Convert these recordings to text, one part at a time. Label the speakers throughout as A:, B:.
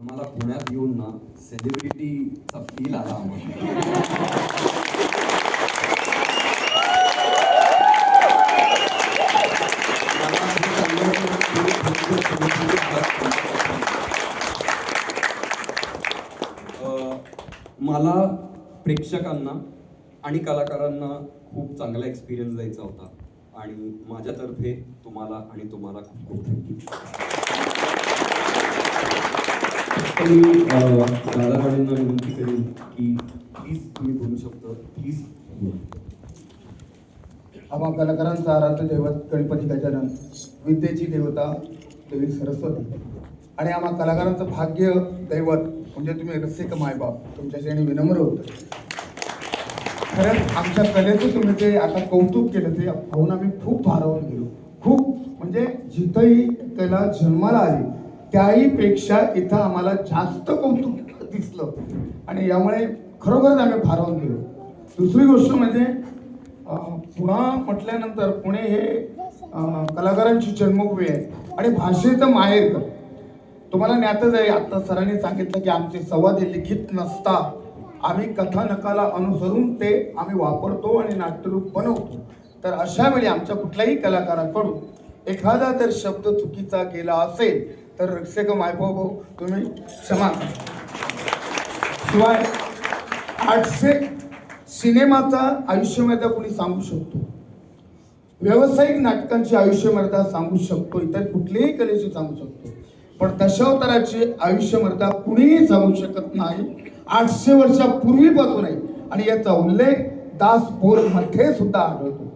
A: मला पुण्यात येऊन ना सेलिब्रिटीचा फील आला मला प्रेक्षकांना आणि कलाकारांना खूप चांगला एक्सपिरियन्स द्यायचा होता. आणि माझ्यातर्फे तुम्हाला आणि तुम्हाला खूप खूप थँक्यू मी दादा दादाबाईंना विनंती करेन की प्लीज तुम्ही बोलू शकता. प्लीज
B: आम्हा कलाकारांचा आराध्य दैवत गणपती गजानन विद्येची देवता देवी सरस्वती. आणि आम्हा कलाकारांचं भाग्य दैवत म्हणजे तुम्ही रसिक मायबाप. तुमच्या श्रेणी विनम्र होतं. खरंच आमच्या कलेचं तुम्ही ते आता कौतुक केलं ते पाहून आम्ही खूप भारावून गेलो. खूप म्हणजे जिथंही कला जन्माला आली त्याही पेक्षा इथं आम्हाला जास्त कौतुक दिसलं. आणि यामुळे खरोखरच आम्ही भारावून गेलो दुसरी गोष्ट म्हणजे पुन्हा पुणा म्हटल्यानंतर पुणे हे कलाकारांची जन्मभूमी आहे. आणि भाषेचं माहेर तुम्हाला ज्ञातच आहे आता सरांनी सांगितलं की आमचे संवाद हे लिखित नसता. आम्ही कथानकाला अनुसरून ते आम्ही वापरतो आणि नाट्यरूप बनवतो. तर अशा वेळी आमच्या कुठल्याही कलाकाराकडून एखादा जर शब्द चुकीचा केला असेल तर रक्षक मायभाऊ तुम्ही क्षमा शिवाय आठशे सिनेमाचा आयुष्यमर्यादा कोणी सांगू शकतो. व्यावसायिक नाटकांची आयुष्यमर्यादा सांगू शकतो इतर कुठल्याही कलेची सांगू शकतो. पण दशावताराची आयुष्यमर्यादा कुणीही सांगू शकत नाही. आठशे वर्षापूर्वीपासून आहे. आणि याचा उल्लेख दास बोरमध्ये सुद्धा आढळतो.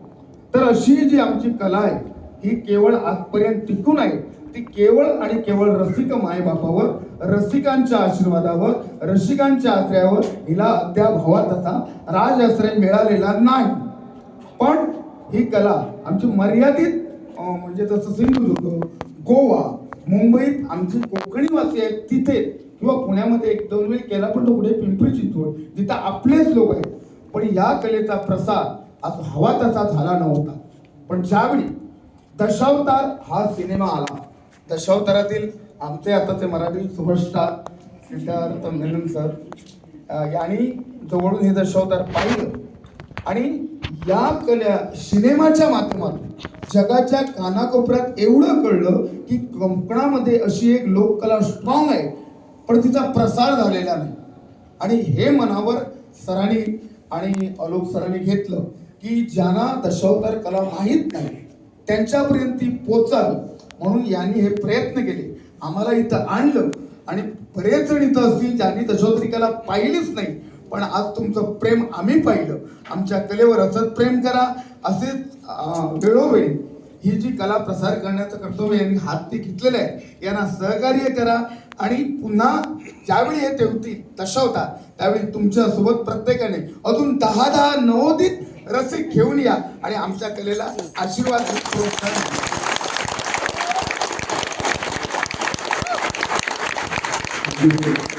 B: तर अशी जी आमची कला आहे ही केवळ आजपर्यंत टिकून आहे. ती केवळ आणि केवळ रसिक मायबापावर रसिकांच्या आशीर्वादावर रसिकांच्या आश्रयावर हिला अद्याप हवा तसा राज आश्रय मिळालेला नाही. पण ही कला आमची मर्यादित म्हणजे जसं सिंधुदुर्ग गोवा मुंबईत आमची कोकणी वासी आहेत तिथे किंवा पुण्यामध्ये एक दोन वेळी केला पण तो पुढे पिंपरी चिंचवड जिथं आपलेच लोक आहेत. पण या कलेचा प्रसार आज हवा तसा झाला नव्हता. पण ज्यावेळी दशावतार हा सिनेमा आला दशावतारातील आमचे आताचे मराठी सुपरस्टार सिद्धार्थ मेनन सर यांनी जवळून हे दशावतार पाहिलं आणि या कल्या सिनेमाच्या माध्यमातून जगाच्या कानाकोपऱ्यात एवढं कळलं की कोकणामध्ये अशी एक लोककला स्ट्रॉंग आहे पण तिचा प्रसार झालेला नाही. आणि हे मनावर सरांनी आणि अलोक सरांनी घेतलं की ज्यांना दशावतार कला माहीत नाही त्यांच्यापर्यंत ती पोचावी म्हणून यांनी हे प्रयत्न केले. आम्हाला इथं आणलं. आणि बरेच जण इथं असतील ज्यांनी दशोत्रिकाला कला पाहिलीच नाही पण आज तुमचं प्रेम आम्ही पाहिलं. आमच्या कलेवर असंच प्रेम करा असेच वेळोवेळी ही जी कला प्रसार करण्याचं कर्तव्य यांनी हाती घेतलेलं आहे यांना सहकार्य करा. आणि पुन्हा ज्यावेळी हे तेवती दशावतात त्यावेळी तुमच्यासोबत प्रत्येकाने अजून दहा दहा नवोदित रसिक घेऊन या. आणि आमच्या कलेला आशीर्वाद
A: Thank you.